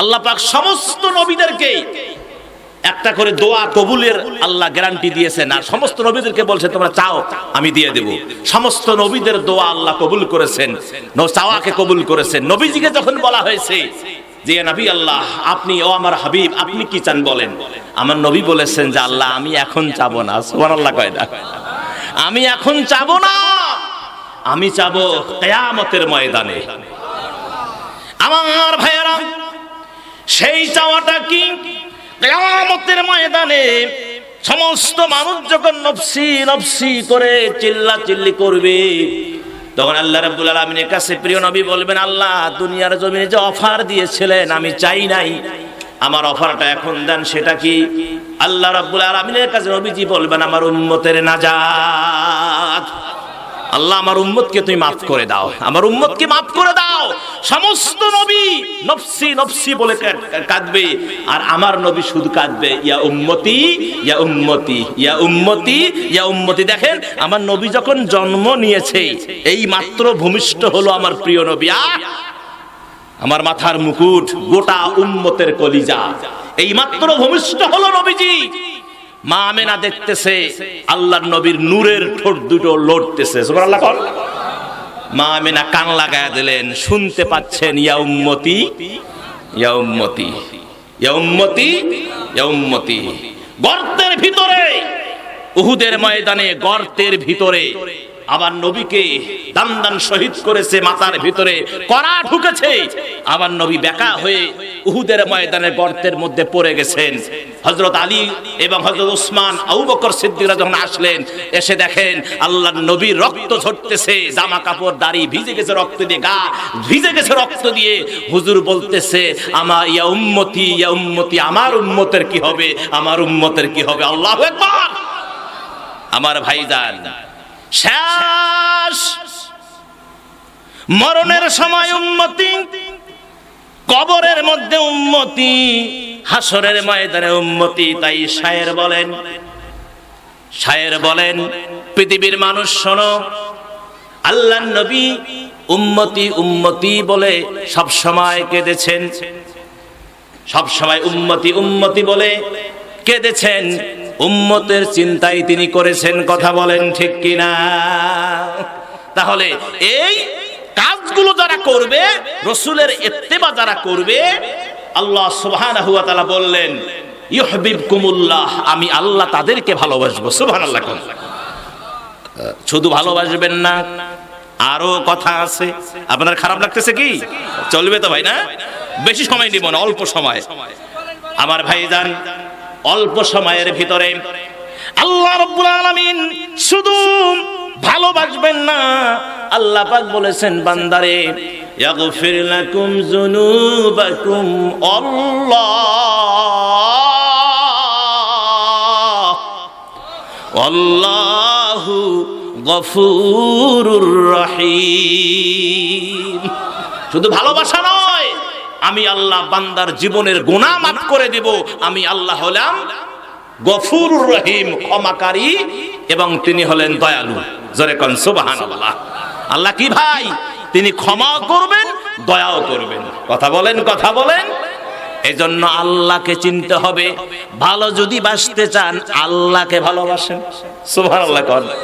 আল্লাহ পাক সমস্ত নবীদেরকে একটা করে দোয়া কবুলের আল্লাহ গ্যারান্টি দিয়েছেন। আর সমস্ত নবীদেরকে বলছে, তোমরা চাও, আমি দিয়ে দেব। সমস্ত নবীদের দোয়া আল্লাহ কবুল করেছেন। চাওয়াকে কবুল করেছেন। নবীজিকে যখন বলা হয়েছে যে নবী আল্লাহ, আপনি, ও আমার হাবিব, আপনি কি চান বলেন? আমার নবী বলেছেন যে, আল্লাহ, আমি এখন চাবো না। সুবহানাল্লাহ কয় না। আমি এখন চাবো না। আমি চাবো কেয়ামতের ময়দানে। আমার সেই চাওয়াটা কি? কেয়ামতের ময়দানে সমস্ত মানুষ যখন নফসি নফসি করে চিল্লা চিল্লি করবে, তখন আল্লাহ রাব্বুল আলামিনের কাছে প্রিয় নবী বলবেন, আল্লাহ, দুনিয়ার জমিনে যে অফার দিয়েছিলেন, আমি চাই নাই। আমার অফারটা এখন দেন, সেটা কি? আল্লাহ রাব্বুল আলামিনের কাছে নবীজি বলবেন, আমার উম্মতের নাজাত। আল্লাহ, আমার উম্মতকে তুমি মাফ করে দাও। আমার উম্মতকে মাফ করে দাও। সমস্ত নবী নফসি নফসি বলে কাঁদবে। আর আমার নবী শুধু কাঁদবে, ইয়া উম্মতি ইয়া উম্মতি ইয়া উম্মতি ইয়া উম্মতি। দেখেন, আমার নবী যখন জন্ম নিয়েছে, এই মাত্র ভূমিষ্ঠ হলো আমার প্রিয় নবী। আহ! আমার মাথার মুকুট গোটা উম্মতের কলিজা। এই মাত্র ভূমিষ্ঠ হলো নবীজি। মা আমেনা দেখতেছে, আল্লাহর নবীর নূরের ঠোঁট দুটো লড়তেছে। সুবহানাল্লাহ মা আমিনা কান লাগায় দিলেন, শুনতে পাচ্ছেন ইয়া উম্মতি? ইয়া উম্মতি। ইয়া উম্মতি? ইয়া উম্মতি। গর্তের ভিতরে। উহুদের ময়দানে গর্তের ভিতরে। আবার নবীকে দান দান শহীদ করেছে মাথার ভিতরে, কড়া ঢুকেছে। আবার নবী বেকা হয়ে উহুদের ময়দানে গর্তের মধ্যে পড়ে গেছেন। হযরত আলী এবং হযরত উসমান, আবু বকর সিদ্দিকরা যখন আসলেন, এসে দেখেন আল্লাহর নবীর রক্ত ঝরতেছে, জামা কাপড়, দাড়ি ভিজে গেছে, রক্ত দিয়ে, গা ভিজে গেছে, রক্ত দিয়ে। হুজুর বলতেছে আমার ইয়া উম্মতি ইয়া উম্মতি, আমার উম্মতের কি হবে? আমার উম্মতের কি হবে? আল্লাহু আমার ভাইজান শেষ মরণের সময় উন্মতি, কবরের মধ্যে উন্মতি, হাসরের ময়দানে উন্মতি, তাই শায়ের বলেন। শায়ের বলেন, পৃথিবীর মানুষ শোনো আল্লাহ নবী উম্মতি উম্মতি বলে সব সময় কেঁদেছেন। সব সময় উম্মতি উম্মতি বলে কেঁদেছেন। উম্মতের চিন্তাই তিনি করেছেন কথা বলেন ঠিক কিনা? তাহলে এই কাজগুলো যারা করবে, রসুলের ইত্তেবা যারা করবে, আল্লাহ তাআলা বললেন ইউহিবকুমুল্লাহ আমি আল্লাহ তাদেরকে ভালোবাসবো। সুবহানাল্লাহ শুধু ভালোবাসবেন না, আরও কথা আছে। আপনার খারাপ লাগতেছে কি? চলবে তো ভাই, না? বেশি সময় নিব না, অল্প সময়। আমার ভাইজান অল্প সময়ের ভিতরে আল্লাহ রাব্বুল আলামিন শুধু ভালোবাসবেন না, আল্লাহ পাক বলেছেন, বান্দারে, ইয়াগফির লাকুম যুনুবাকুম আল্লাহ। আল্লাহু গফুরুর রহিম। শুধু ভালোবাসা নয় আমি আল্লাহ বান্দার জীবনের গুনাহ মাফ করে দেব। আমি আল্লাহ হলাম গফুর রহিম, ক্ষমাকারী এবং তিনি হলেন দয়ালু। জোরে কন, সুবহানাল্লাহ। আল্লাহ কি ভাই? তিনি ক্ষমা করবেন, দয়াও করবেন। কথা বলেন কথা বলেন। এজন্য আল্লাহকে চিনতে হবে। ভালো যদি বাসতে চান, আল্লাহকে ভালোবাসেন। সুবহানাল্লাহ কন।